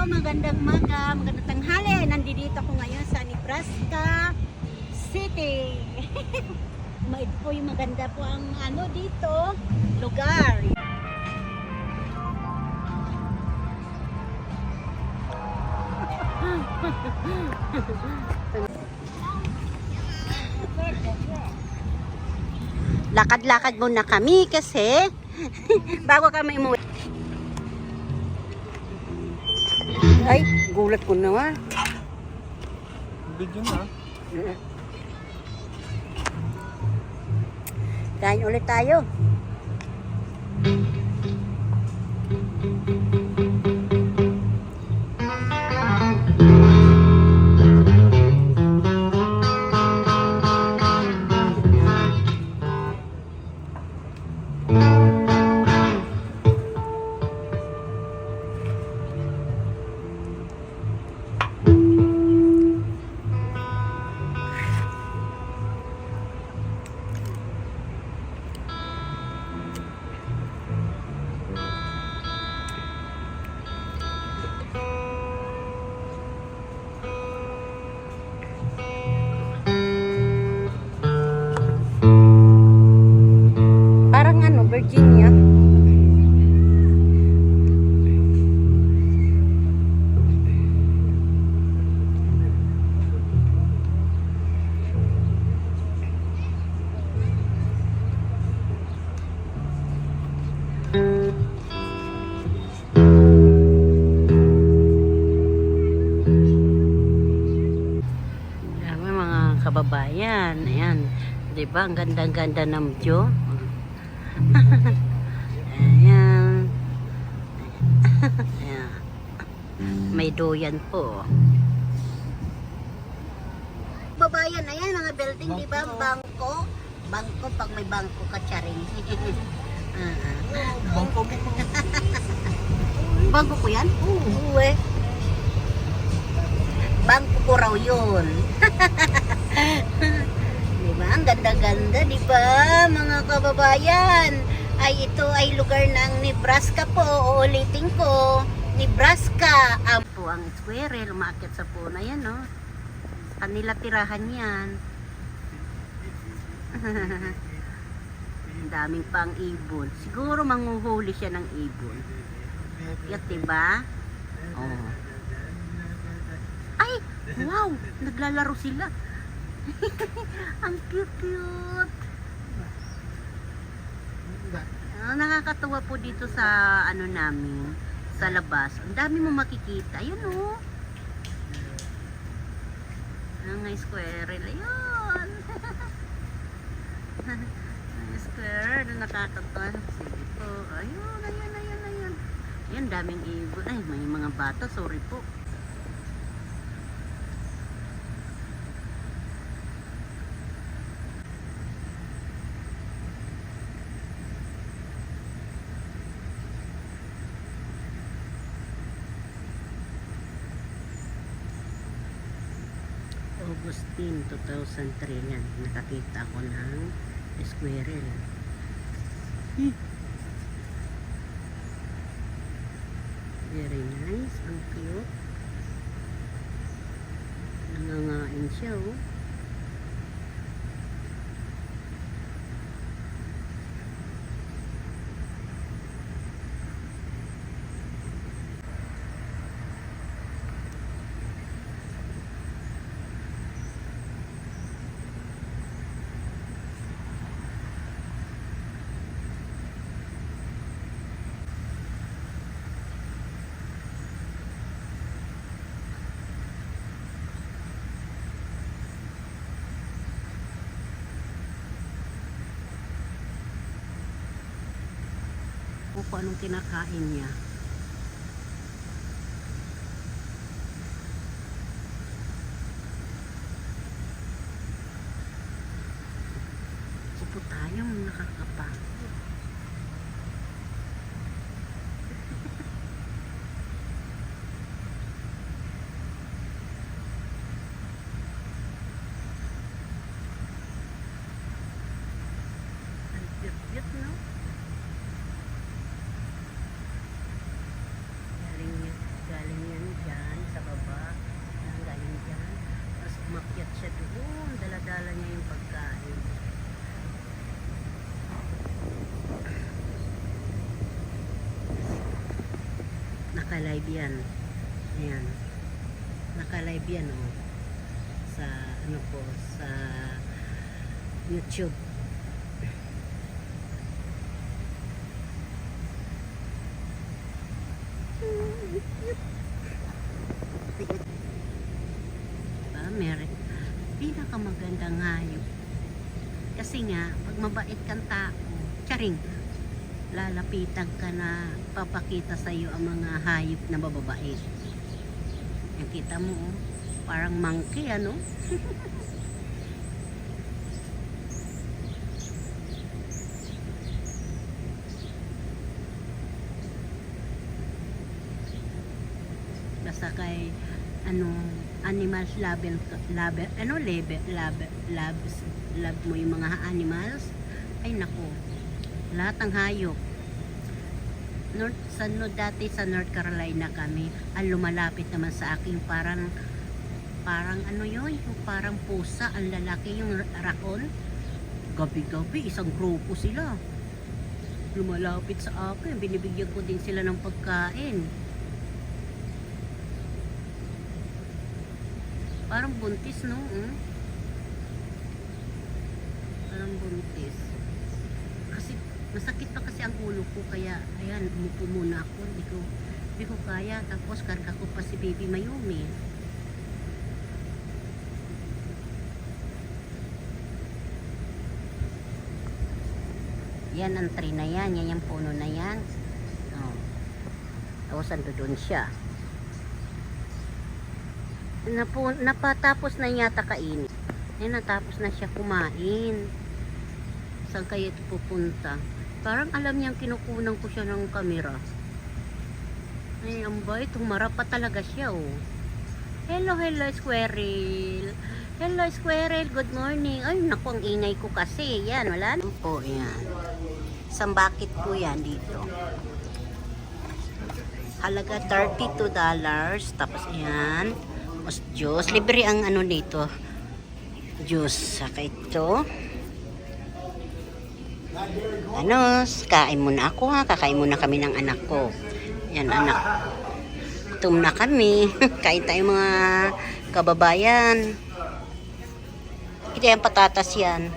Magandang maga, magandang tanghali. Nandito ako ngayon sa Nebraska City. Mait po yung maganda po ang ano dito, lugar. Lakad-lakad muna kami kasi bago kami umuwi. Ay, gulat ko naman. Video na. Kain ulit tayo. Ayan. Di ba? Ang ganda-ganda ng view. Ayan. Ayan. May duyan po. Babayan, ayan mga building, di ba? Bangko. Bangko pag may bangko ka, charing. Bangko mo. Bangko ko yan? Oo. eh. Bangko ko raw yun. Ang ganda-ganda, di ba? Mga kababayan. Ay, ito ay lugar ng Nebraska po. Uulitin ko. Nebraska. Ang po ang squirrel. Umakit sa puno. Yan, no? Kanila tirahan yan. Ang daming pang ibon. Siguro manguhuli siya ng ibon. Cute, diba? Oh. Ay! Wow! Naglalaro sila. Ang cute-cute. Ah, nakakatuwa po dito sa ano namin, sa labas. Ang dami mo makikita. Ayun oh. Ang squirrel. Ayun. Ang squirrel. Nakakatuwa. Sige po. Ayun, ayun, ayun, ayun. Ayun, daming ibon. Ay, may mga bata. Sorry po. Augustine 2003 yan. Nakakita ako ng squirrel. Hmm. Very nice. Ang cute. Nangangain siya oh. O kung anong kinakain niya. Upo tayo nakakapagod. Ang cute-cute, no? Naka-live yan. Ayan. Naka-live yan, oh. Sa, ano po, sa YouTube. Diba, meron. Pinakamagandang hayop. Kasi nga, pag mabait kang tao, charing, lalapitan ka na papakita sa iyo ang mga hayop na mababait. Yan kita mo, oh, parang monkey, ano? Basta kay ano animals level level ano level level labs love mo yung mga animals ay nako lahat ng hayop North, sa no, dati sa North Carolina kami ang lumalapit naman sa akin parang parang ano yun parang pusa ang lalaki yung ra- rakon gabi-gabi isang grupo sila lumalapit sa akin binibigyan ko din sila ng pagkain Parang buntis, no? Hmm? Parang buntis. Masakit pa kasi ang ulo ko. Kaya, ayan, umupo muna ako. Hindi ko, hindi ko kaya. Tapos, karga ko pa si Baby Mayumi. Yan ang tree na yan. Yan yung puno na yan. Oh. Tapos, ando doon siya. Napu, napatapos na yata kainin. Eh, natapos na siya kumain. Saan kaya ito pupunta? Parang alam niyang kinukunan ko siya ng kamera. Ay, ang bait. Humarap pa talaga siya, oh. Hello, hello, squirrel. Hello, squirrel. Good morning. Ay, naku, ang ingay ko kasi. Yan, wala na po. Yan. Bucket po yan dito. Halaga $32. Tapos, yan. Juice. Libre ang ano dito. Juice. Saka ito. Ano, kain muna ako ha. Kakain muna kami ng anak ko. Yan, anak. Gutom na kami. Kain tayo mga kababayan. Ito yung patatas yan.